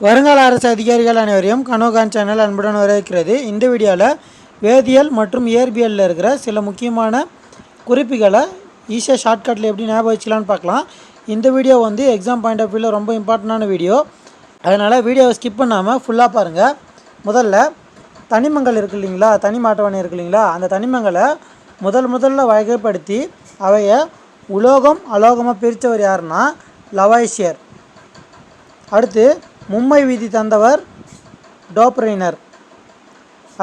வருங்கால அரசு அதிகாரிகள் அனைவரையும் கனோகான் சேனல் அன்புடன் வரவேற்கிறது. இந்த வீடியோவில் வேதியியல் மற்றும் இயற்பியலில் இருக்கிற சில முக்கியமான குறிப்புகளை ஈஸியாக ஷார்ட்கட்டில் எப்படி ஞாபகம் வச்சுக்கலான்னு பார்க்கலாம். இந்த வீடியோ வந்து எக்ஸாம் பாயிண்ட் ஆஃப் வியூவில் ரொம்ப இம்பார்ட்டண்டான வீடியோ. அதனால் வீடியோவை ஸ்கிப் பண்ணாமல் ஃபுல்லாக பாருங்கள் முதல்ல தனிமங்கள் இருக்கு இல்லைங்களா? தனிம அட்டவணை இருக்கு இல்லைங்களா? அந்த தனிமங்களை முதல் முதல்ல வகைப்படுத்தி அவைய உலோகம் அலோகமாக பிரித்தவர் யாருன்னா லவாய்ஷியர் அடுத்து மும்மை விதி தந்தவர் டோப்ரைனர்.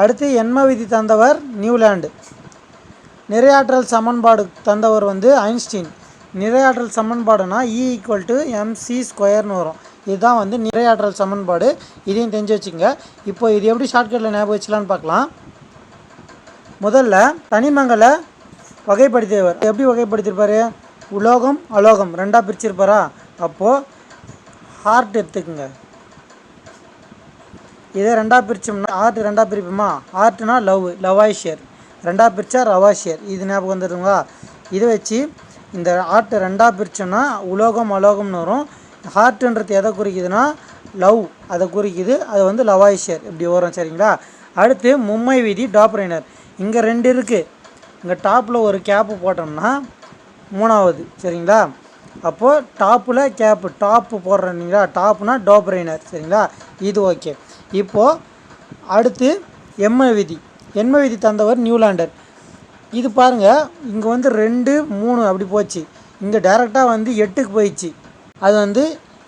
அடுத்து எண்ம விதி தந்தவர் நியூலாண்டு. நிறையாற்றல் சமன்பாடு தந்தவர் வந்து ஐன்ஸ்டீன். நிறையாற்றல் சமன்பாடுனா இ ஈக்குவல் டு எம்சி ஸ்கொயர்னு வரும். இதுதான் வந்து நிறையாற்றல் சமன்பாடு. இதையும் தெரிஞ்சு வச்சுங்க இப்போ இது எப்படி ஷார்ட்கட்டில் ஞாபகம் வச்சுக்கலான்னு பார்க்கலாம். முதல்ல தனிமங்களை வகைப்படுத்தியவர். எப்படி வகைப்படுத்தியிருப்பார்? உலோகம் அலோகம். ரெண்டாக பிரிச்சிருப்பாரா? அப்போது ஹார்ட் எடுத்துக்குங்க. இதே ரெண்டாக பிரித்தோம்னா ஆர்ட் ரெண்டாக பிரிப்போமா? ஆர்ட்னா லவ் லவாய்ஷியர் ரெண்டாக பிரித்தா ரவாஷியர் இது ஞாபகம் வந்துடுங்களா இதை வச்சு இந்த ஹார்ட்டை ரெண்டாக பிரித்தோம்னா உலோகம் அலோகம்னு வரும். ஹார்ட்டுன்றது எதை குறிக்குதுன்னா லவ் அதை குறிக்குது. அது வந்து லவாய்ஷியர் இப்படி வரும் சரிங்களா? அடுத்து மும்மை விதி டாப்ரைனர் இங்கே ரெண்டு இருக்குது இங்கே டாப்பில் ஒரு கேப்பு போட்டோம்னா மூணாவது சரிங்களா? அப்போது டாப்பில் கேப்பு டாப்பு போடுறீங்களா டாப்னா டோப்ரைனர் சரிங்களா? இது ஓகே இப்போது அடுத்து எம்ம விதி. எண்ம விதி தந்தவர் நியூலாண்டர். இது பாருங்கள் இங்கே வந்து ரெண்டு மூணு அப்படி போச்சு. இங்கே டேரெக்டாக வந்து எட்டுக்கு போயிடுச்சு. அது வந்து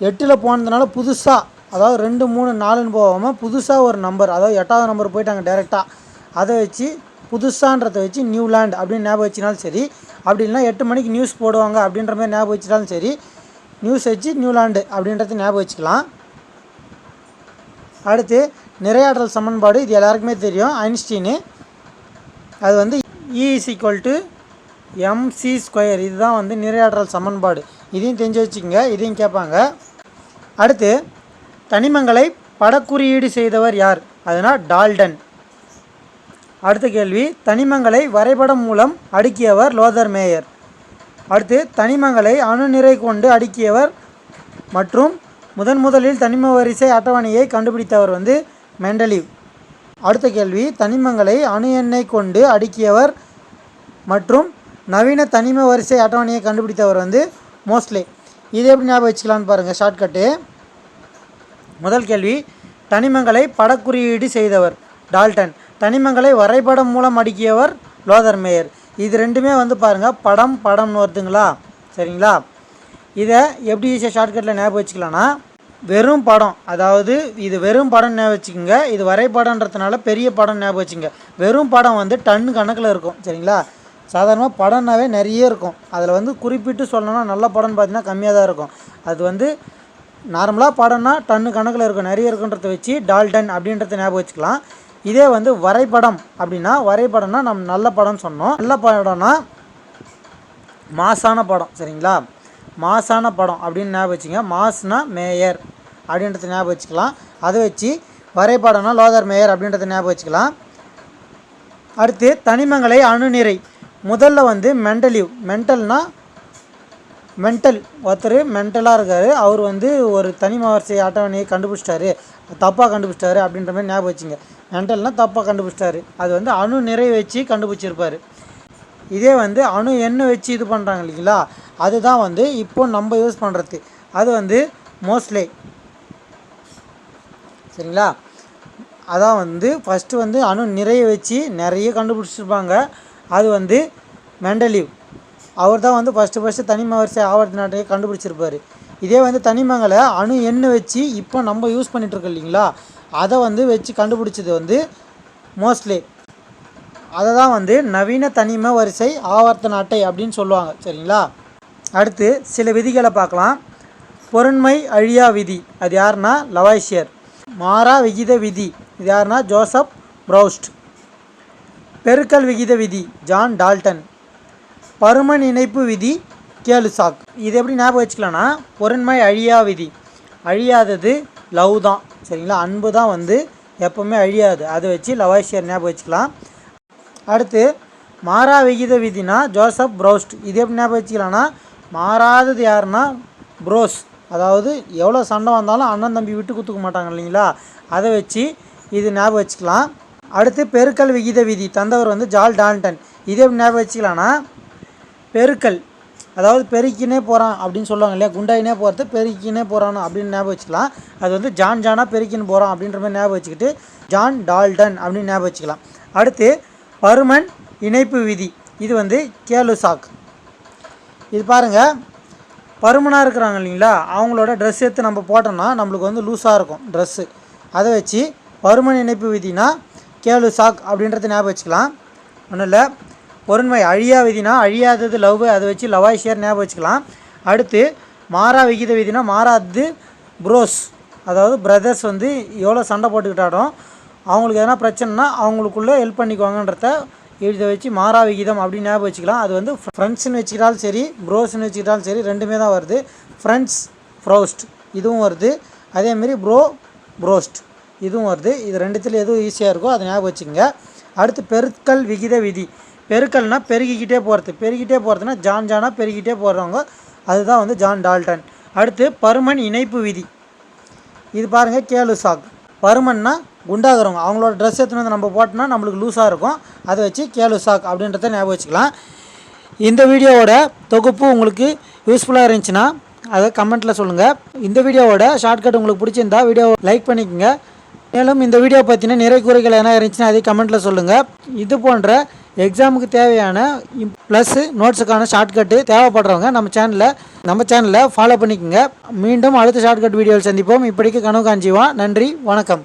எட்டில் போனதுனால புதுசாக அதாவது ரெண்டு மூணு நாலுன்னு போகாமல் புதுசாக ஒரு நம்பர் அதாவது எட்டாவது நம்பர் போயிட்டாங்க டேரெக்டாக அதை வச்சு புதுசான்றதை வச்சு நியூலாண்ட் அப்படின்னு ஞாபகம் வச்சினாலும் சரி அப்படி இல்லைனா எட்டு மணிக்கு நியூஸ் போடுவாங்க அப்படின்ற மாதிரி ஞாபகம் வச்சிட்டாலும் சரி நியூஸ் வச்சு நியூலாண்டு அப்படின்றத ஞாபகம் வச்சுக்கலாம். அடுத்து நிறையாற்றல் சமன்பாடு இது எல்லாருக்குமே தெரியும் ஐன்ஸ்டீனு. அது வந்து E is equal to MC square இதுதான் வந்து நிறையாற்றல் சமன்பாடு. இதையும் தெரிஞ்சு வச்சுக்கோங்க இதையும் கேட்பாங்க. அடுத்து தனிமங்களை படக்குறியீடு செய்தவர் யார்? அதனால் டால்டன். அடுத்த கேள்வி தனிமங்களை வரைபடம் மூலம் அடுக்கியவர் லோதர் மேயர். அடுத்து தனிமங்களை அணுநிறை கொண்டு அடுக்கியவர் மற்றும் முதன் முதலில் தனிம வரிசை அட்டவணையை கண்டுபிடித்தவர் வந்து மெண்டலிவ் அடுத்த கேள்வி தனிமங்களை அணு எண்ணெய் கொண்டு அடுக்கியவர் மற்றும் நவீன தனிம வரிசை அட்டவணையை கண்டுபிடித்தவர் வந்து மோஸ்ட்லே. இது எப்படி ஞாபகம் வச்சுக்கலான்னு பாருங்கள் ஷார்ட்கட்டு. முதல் கேள்வி தனிமங்களை படக்குறியீடு செய்தவர் டால்டன். தனிமங்களை வரைபடம் மூலம் அடுக்கியவர் லோதர் மேயர். இது ரெண்டுமே வந்து பாருங்கள் படம் படம்னு வருதுங்களா? சரிங்களா? இதை எப்படி ஈஸியாக ஷார்ட்கட்டில் ஞாபகம் வச்சுக்கலாம்னா வெறும் படம் அதாவது இது வெறும் படம் ஞாபகம் வச்சுக்கோங்க. இது வரைபடன்றதுனால பெரிய படம் ஞாபகம் வச்சுங்க வெறும் படம் வந்து டன்னு கணக்கில் இருக்கும் சரிங்களா? சாதாரணமாக படம்னாவே நிறைய இருக்கும். அதில் வந்து குறிப்பிட்டு சொல்லணும்னா நல்ல படம்னு பார்த்தீங்கன்னா கம்மியாக தான் இருக்கும். அது வந்து நார்மலாக படம்னா டன்னு கணக்கில் இருக்கும். நிறைய இருக்குன்றத வச்சு டால்டன் அப்படின்றத ஞாபகம் வச்சுக்கலாம். இதே வந்து வரைபடம் அப்படின்னா வரைபடம்னா நம்ம நல்ல படம்னு சொன்னோம். நல்ல படம்னா மாசான படம் சரிங்களா? மாசான படம் அப்படின்னு ஞாபகம் வச்சுங்க மாஸ்னா மேயர் அப்படின்றத ஞாபகம் வச்சுக்கலாம். அதை வச்சு வரைபடம்னா லோதர் மேயர் அப்படின்றத ஞாபகம் வச்சுக்கலாம். அடுத்து தனிமங்களை அணுநிறை. முதல்ல வந்து மென்டலிவ் மென்டல்னா மென்டல் ஒருத்தர் மென்டலாக இருக்கார். அவர் வந்து ஒரு தனிம வரிசை அட்டவணையை கண்டுபிடிச்சிட்டாரு. தப்பாக கண்டுபிடிச்சிட்டாரு அப்படின்ற மாதிரி ஞாபகம் வச்சுங்க. மென்டல்னால் தப்பாக கண்டுபிடிச்சிட்டாரு. அது வந்து அணு நிறை வச்சு கண்டுபிடிச்சிருப்பார். இதே வந்து அணு எண்ணெய் வச்சு இது பண்ணுறாங்க இல்லைங்களா? அதுதான் வந்து இப்போ நம்ம யூஸ் பண்ணுறது அது வந்து மோஸ்ட்லி. சரிங்களா? அதான் வந்து ஃபஸ்ட்டு வந்து அணு நிறைய வச்சு நிறைய கண்டுபிடிச்சிருப்பாங்க. அது வந்து மெண்டலிவ். அவர் தான் வந்து ஃபஸ்ட்டு ஃபஸ்ட்டு தனிம வரிசை ஆவர்த்தி நாட்டையை கண்டுபிடிச்சிருப்பார். இதே வந்து தனிமங்களை அணு எண்ணெய் வச்சு இப்போ நம்ம யூஸ் பண்ணிகிட்ருக்கோம் இல்லைங்களா? அதை வந்து வச்சு கண்டுபிடிச்சது வந்து மோஸ்ட்லி அதை தான் வந்து நவீன தனிம வரிசை ஆவர்த்தன அட்டை அப்படின்னு சொல்லுவாங்க சரிங்களா? அடுத்து சில விதிகளை பார்க்கலாம். பொருண்மை அழியா விதி அது யாருன்னா? லவாய்ஷியர் மாறா விகித விதி இது யாருன்னா? Joseph Proust. பெருக்கல் விகித விதி ஜான் டால்டன். பருமன் இணைப்பு விதி கேலுசாக். இது எப்படி ஞாபகம் வச்சுக்கலாம்னா பொருண்மை அழியா விதி. அழியாதது லவ் தான் சரிங்களா? அன்பு தான் வந்து எப்போவுமே அழியாது. அதை வச்சு லவாய்ஷியர் ஞாபகம் வச்சுக்கலாம். அடுத்து மாறா விகித விதினா ஜோசப் ப்ரோஸ்ட். இது எப்படி ஞாபகம் வச்சுக்கலாம்னா மாறாதது யாருன்னா ப்ரோஸ். அதாவது எவ்வளோ சண்டை வந்தாலும் அண்ணன் தம்பி விட்டு கொடுத்துக்க மாட்டாங்க இல்லைங்களா? அதை வச்சு இது ஞாபகம் வச்சுக்கலாம். அடுத்து பெருக்கல் விகித விதி. தந்தவர் வந்து ஜால் டால்டன். இது எப்படி ஞாபகம் வச்சுக்கலாம்னா பெருக்கல். அதாவது பெருக்கினே போகிறான் அப்படின்னு சொல்லுவாங்க இல்லையா? குண்டாயினே போகிறது பெருக்கினே போகிறான் அப்படின்னு ஞாபகம் வச்சுக்கலாம். அது வந்து ஜான் ஜானாக பெருக்கின்னு போகிறான் அப்படின்ற மாதிரி ஞாபகம் வச்சுக்கிட்டு ஜான் டால்டன் அப்படின்னு ஞாபகம் வச்சுக்கலாம். அடுத்து பருமன் இணைப்பு விதி. இது வந்து கேலு சாக் இது பாருங்கள் பருமனாக இருக்கிறாங்க இல்லைங்களா அவங்களோட ட்ரெஸ் எடுத்து நம்ம போட்டோம்னா நம்மளுக்கு வந்து லூஸாக இருக்கும் ட்ரெஸ்ஸு அதை வச்சு பருமன் இணைப்பு விதினா கேலு சாக் அப்படின்றத ஞாபகம் வச்சுக்கலாம். ஒன்றும் இல்லை பொருண்மை அழியா விதினா அழியாதது லவ் அதை வச்சு லவாய்ஷியர் ஞாபகம் வச்சுக்கலாம். அடுத்து மாறா விகித விதினா மாறாதது ப்ரோஸ் அதாவது பிரதர்ஸ் வந்து எவ்வளோ சண்டை போட்டுக்கிட்டாலும் அவங்களுக்கு எதனா பிரச்சனைனா அவங்களுக்குள்ளே ஹெல்ப் பண்ணிக்குவாங்கன்றத எழுத வச்சு மாறா விகிதம் அப்படின்னு ஞாபகம் வச்சுக்கலாம். அது வந்து ஃப்ரெண்ட்ஸ்னு வச்சுக்கிட்டாலும் சரி ப்ரோஸ்னு வச்சுக்கிட்டாலும் சரி ரெண்டுமே தான் வருது. ஃப்ரெண்ட்ஸ் ஃப்ரோஸ்ட் இதுவும் வருது. அதேமாரி ப்ரோ ப்ரோஸ்ட் இதுவும் வருது. இது ரெண்டுத்தில் எதுவும் ஈஸியாக இருக்கோ அதை ஞாபகம் வச்சுக்கோங்க. அடுத்து பெருக்கல் விகித விதி. பெருக்கல்னா பெருகிக்கிட்டே போகிறது பெருகிட்டே போகிறதுனா ஜான் ஜானாக பெருகிட்டே போகிறவங்க அதுதான் வந்து ஜான் டால்டன். அடுத்து பருமன் இணைப்பு விதி. இது பாருங்கள் கேலு சாக். பருமன்னா குண்டாகிறவங்க அவங்களோட ட்ரெஸ் எடுத்துன்னு வந்து நம்ம போட்டோம்னா நம்மளுக்கு லூஸாக இருக்கும். அதை வச்சு கேலு சாக் அப்படின்றத ஞாபகம் வச்சுக்கலாம். இந்த வீடியோவோட தொகுப்பு உங்களுக்கு யூஸ்ஃபுல்லாக இருந்துச்சுன்னா அதை கமெண்ட்டில் சொல்லுங்கள் இந்த வீடியோவோட ஷார்ட்கட் உங்களுக்கு பிடிச்சிருந்தா வீடியோ லைக் பண்ணிக்கோங்க. மேலும் இந்த வீடியோ பற்றின நிறை குறைகள் என்ன இருந்துச்சுன்னா அதை கமெண்ட்டில் சொல்லுங்கள் இது போன்ற எக்ஸாமுக்கு தேவையான ப்ளஸ் நோட்ஸுக்கான ஷார்ட்கட்டு தேவைப்படுறவங்க நம்ம சேனலில் நம்ம சேனலில் ஃபாலோ பண்ணிக்கோங்க. மீண்டும் அடுத்த ஷார்ட்கட் வீடியோவில் சந்திப்போம். இப்படிக்கு கனவு காஞ்சிவா நன்றி. வணக்கம்.